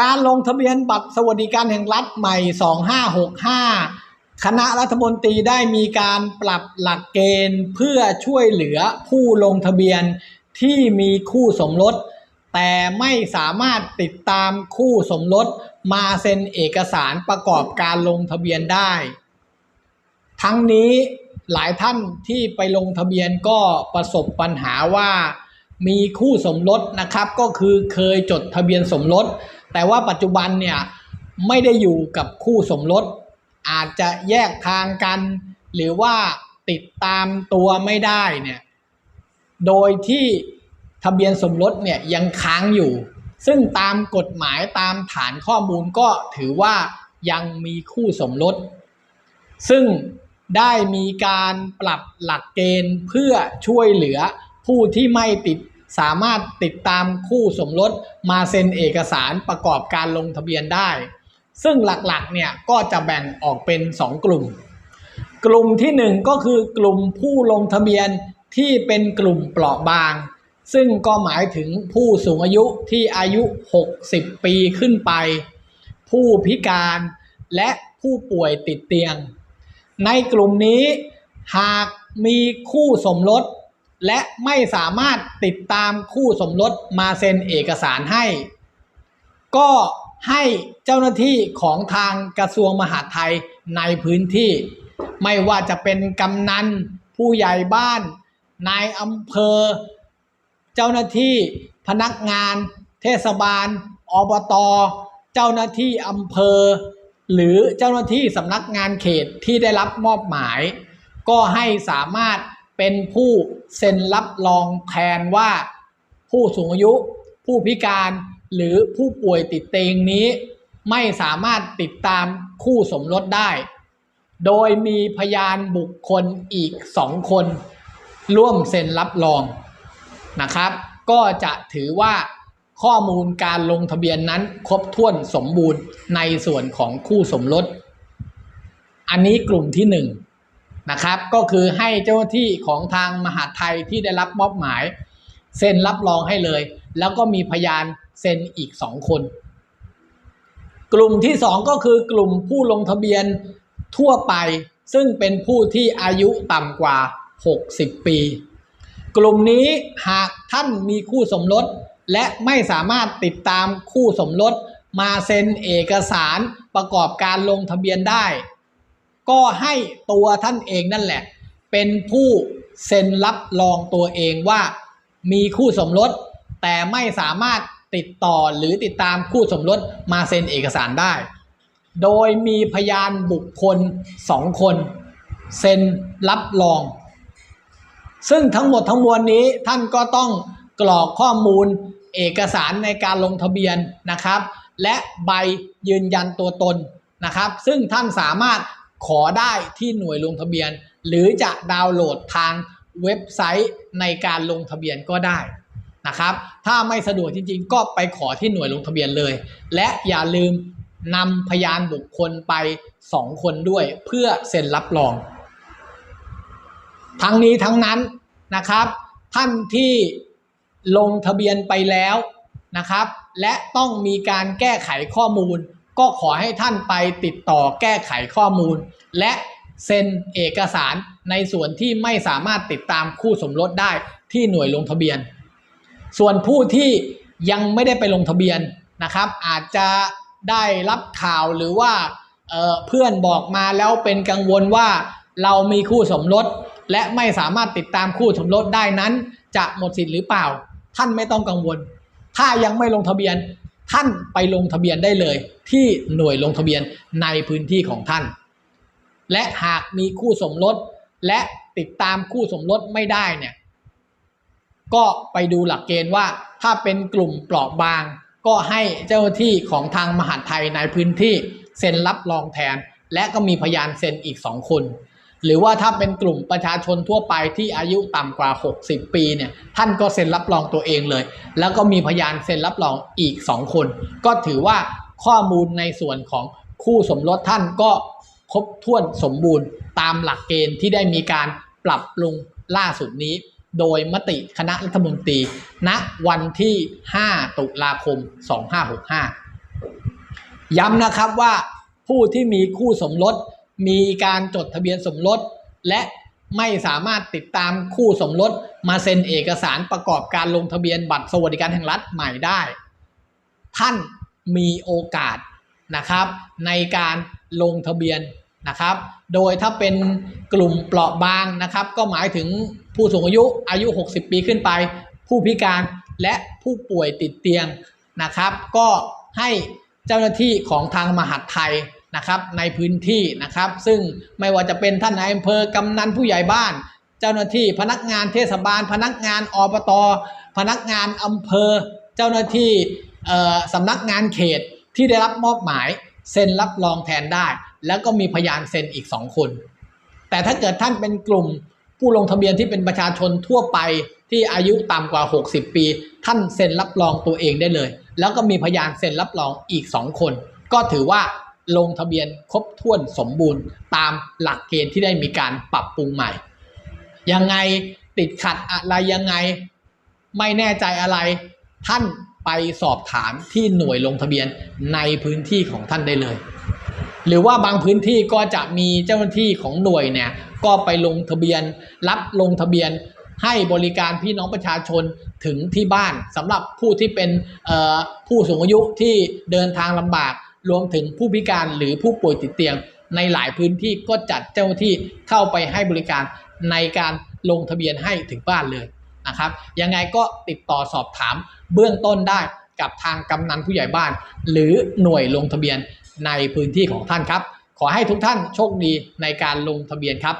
การลงทะเบียนบัตรสวัสดิการแห่งรัฐใหม่ 2565 คณะรัฐมนตรีได้มีการปรับหลักเกณฑ์เพื่อช่วยเหลือผู้ลงทะเบียนที่มีคู่สมรส แต่ไม่สามารถติดตามคู่สมรสมาเซ็นเอกสารประกอบการลงทะเบียนได้ ทั้งนี้หลายท่านที่ไปลงทะเบียนก็ประสบปัญหาว่ามีคู่สมรสนะครับ ก็คือเคยจดทะเบียนสมรส แต่ว่าปัจจุบันเนี่ยไม่ได้อยู่กับคู่สมรส อาจจะแยกทางกัน หรือว่าติดตามตัวไม่ได้เนี่ยโดยที่ทะเบียนสมรสเนี่ยยังค้างอยู่ ซึ่งตามกฎหมายตามฐานข้อมูลก็ถือว่ายังมีคู่สมรส ซึ่งได้มีการปรับหลักเกณฑ์เพื่อช่วยเหลือผู้ที่ไม่ติด สามารถติดตามคู่สมรสมาเซ็นเอกสารประกอบการลงทะเบียนได้ ซึ่งหลักๆเนี่ยก็จะแบ่งออกเป็น 2 กลุ่ม กลุ่มที่ 1 ก็คือกลุ่มผู้ลงทะเบียนที่เป็นกลุ่มเปราะบาง ซึ่งก็หมายถึงผู้สูงอายุที่อายุ 60 ปีขึ้นไป ผู้พิการและผู้ป่วยติดเตียง ในกลุ่มนี้หากมีคู่สมรส และไม่สามารถติดตามคู่สมรสมาเซ็นเอกสารให้ ก็ให้เจ้าหน้าที่ของทางกระทรวงมหาดไทยในพื้นที่ ไม่ว่าจะเป็นกำนันผู้ใหญ่บ้านนายอำเภอ เจ้าหน้าที่พนักงาน เทศบาลอบตเจ้าหน้าที่อำเภอ หรือเจ้าหน้าที่สำนักงานเขตที่ได้รับมอบหมาย ก็ให้สามารถ เป็นผู้เซ็นรับรองแทนว่าผู้สูงอายุ ผู้พิการหรือผู้ป่วยติดเตียงนี้ ไม่สามารถติดตามคู่สมรสได้ โดยมีพยานบุคคลอีกสองคน ร่วมเซ็นรับรองนะครับ ก็จะถือว่าข้อมูลการลงทะเบียนนั้นครบถ้วนสมบูรณ์ในส่วนของคู่สมรส อันนี้กลุ่มที่หนึ่ง นะครับ ก็คือให้เจ้าหน้าที่ของทางมหาไทยที่ได้รับมอบหมาย เซ็นรับรองให้เลย แล้วก็มีพยานเซ็นอีกสองคน กลุ่มที่สองก็คือกลุ่มผู้ลงทะเบียนทั่วไป ซึ่งเป็นผู้ที่อายุต่ำกว่า 60 ปี กลุ่มนี้หากท่านมีคู่สมรส และไม่สามารถติดตามคู่สมรสมาเซ็นเอกสารประกอบการลงทะเบียนได้ ก็ให้ตัวท่านเองนั่นแหละ เป็นผู้เซ็นรับรองตัวเองว่ามีคู่สมรส แต่ไม่สามารถติดต่อหรือติดตามคู่สมรสมาเซ็นเอกสารได้ โดยมีพยานบุคคลสองคน เซ็นรับรอง ซึ่งทั้งหมดทั้งมวลนี้ท่านก็ต้องกรอกข้อมูลเอกสารในการลงทะเบียนนะครับ และใบยืนยันตัวตนนะครับ ซึ่งท่านสามารถ ขอได้ที่หน่วยลงทะเบียน หรือจะดาวน์โหลดทางเว็บไซต์ในการลงทะเบียนก็ได้นะครับ ถ้าไม่สะดวกจริงๆ ก็ไปขอที่หน่วยลงทะเบียนเลย และอย่าลืมนำพยานบุคคลไป 2 คนด้วยเพื่อเซ็นรับรอง ทั้งนี้ทั้งนั้นนะครับ ท่านที่ลงทะเบียนไปแล้วนะครับ และต้องมีการแก้ไขข้อมูล ก็ขอให้ท่านไปติดต่อแก้ไขข้อมูล และเซ็นเอกสารในส่วนที่ไม่สามารถติดตามคู่สมรสได้ที่หน่วยลงทะเบียน ส่วนผู้ที่ยังไม่ได้ไปลงทะเบียนนะครับ อาจจะได้รับข่าวหรือว่าเเพื่อนบอกมาแล้วเป็นกังวลว่าเรามีคู่สมรสและไม่สามารถติดตามคู่สมรสได้นั้น จะหมดสิทธิ์หรือเปล่า ท่านไม่ต้องกังวล ถ้ายังไม่ลงทะเบียน ท่านไปลงทะเบียนได้เลย ที่หน่วยลงทะเบียนในพื้นที่ของท่าน และหากมีคู่สมรสและติดตามคู่สมรสไม่ได้เนี่ยก็ไปดูหลักเกณฑ์ว่าถ้าเป็นกลุ่มเปราะบาง ก็ให้เจ้าที่ของทางมหาดไทยในพื้นที่เซ็นรับรองแทน และก็มีพยานเซ็นอีก2คน หรือว่าถ้าเป็นกลุ่มประชาชนทั่วไปที่อายุต่ำกว่า 60 ปีเนี่ยท่านก็เซ็นรับรองตัวเองเลย แล้วก็มีพยานเซ็นรับรองอีก 2 คน ก็ถือว่าข้อมูลในส่วนของคู่สมรสท่านก็ครบถ้วนสมบูรณ์ตามหลักเกณฑ์ที่ได้มีการปรับปรุงล่าสุดนี้ โดยมติคณะรัฐมนตรี ณวันที่ 5 ตุลาคม 2565 ย้ำนะครับว่าผู้ที่มีคู่สมรส มีการจดทะเบียนสมรส และไม่สามารถติดตามคู่สมรส มาเซ็นเอกสารประกอบการลงทะเบียนบัตรสวัสดิการแห่งรัฐใหม่ได้ ท่านมีโอกาสนะครับ ในการลงทะเบียนนะครับ โดยถ้าเป็นกลุ่มเปราะบางนะครับ ก็หมายถึงผู้สูงอายุอายุ 60 ปีขึ้นไป ผู้พิการและผู้ป่วยติดเตียงนะครับ ก็ให้เจ้าหน้าที่ของทางมหาดไทย นะครับในพื้นที่นะครับ ซึ่งไม่ว่าจะเป็นท่านนายอำเภอกำนันผู้ใหญ่บ้าน เจ้าหน้าที่พนักงานเทศบาล พนักงานอบต พนักงานอำเภอ เจ้าหน้าที่สำนักงานเขตที่ได้รับมอบหมายเซ็นรับรองแทนได้ แล้วก็มีพยานเซ็นอีกสองคน แต่ถ้าเกิดท่านเป็นกลุ่มผู้ลงทะเบียนที่เป็นประชาชนทั่วไปที่อายุต่ำกว่า 60 ปี ท่านเซ็นรับรองตัวเองได้เลย แล้วก็มีพยานเซ็นรับรองอีก2คน ก็ถือว่า ลงทะเบียนครบถ้วนสมบูรณ์ ตามหลักเกณฑ์ที่ได้มีการปรับปรุงใหม่ ยังไงติดขัดอะไรยังไงไม่แน่ใจอะไรท่านไปสอบถามที่หน่วยลงทะเบียนในพื้นที่ของท่านได้เลย หรือว่าบางพื้นที่ก็จะมีเจ้าหน้าที่ของหน่วยเนี่ยก็ไปลงทะเบียน รับลงทะเบียนให้บริการพี่น้องประชาชนถึงที่บ้านสำหรับผู้ที่เป็นผู้สูงอายุที่เดินทางลำบาก รวมถึงผู้พิการหรือผู้ป่วยติดเตียง ในหลายพื้นที่ก็จัดเจ้าหน้าที่เข้าไปให้บริการในการลงทะเบียนให้ถึงบ้านเลยนะครับยังไงก็ติดต่อสอบถามเบื้องต้นได้กับทางกำนันผู้ใหญ่บ้าน หรือหน่วยลงทะเบียนในพื้นที่ของท่านครับ ขอให้ทุกท่านโชคดีในการลงทะเบียนครับ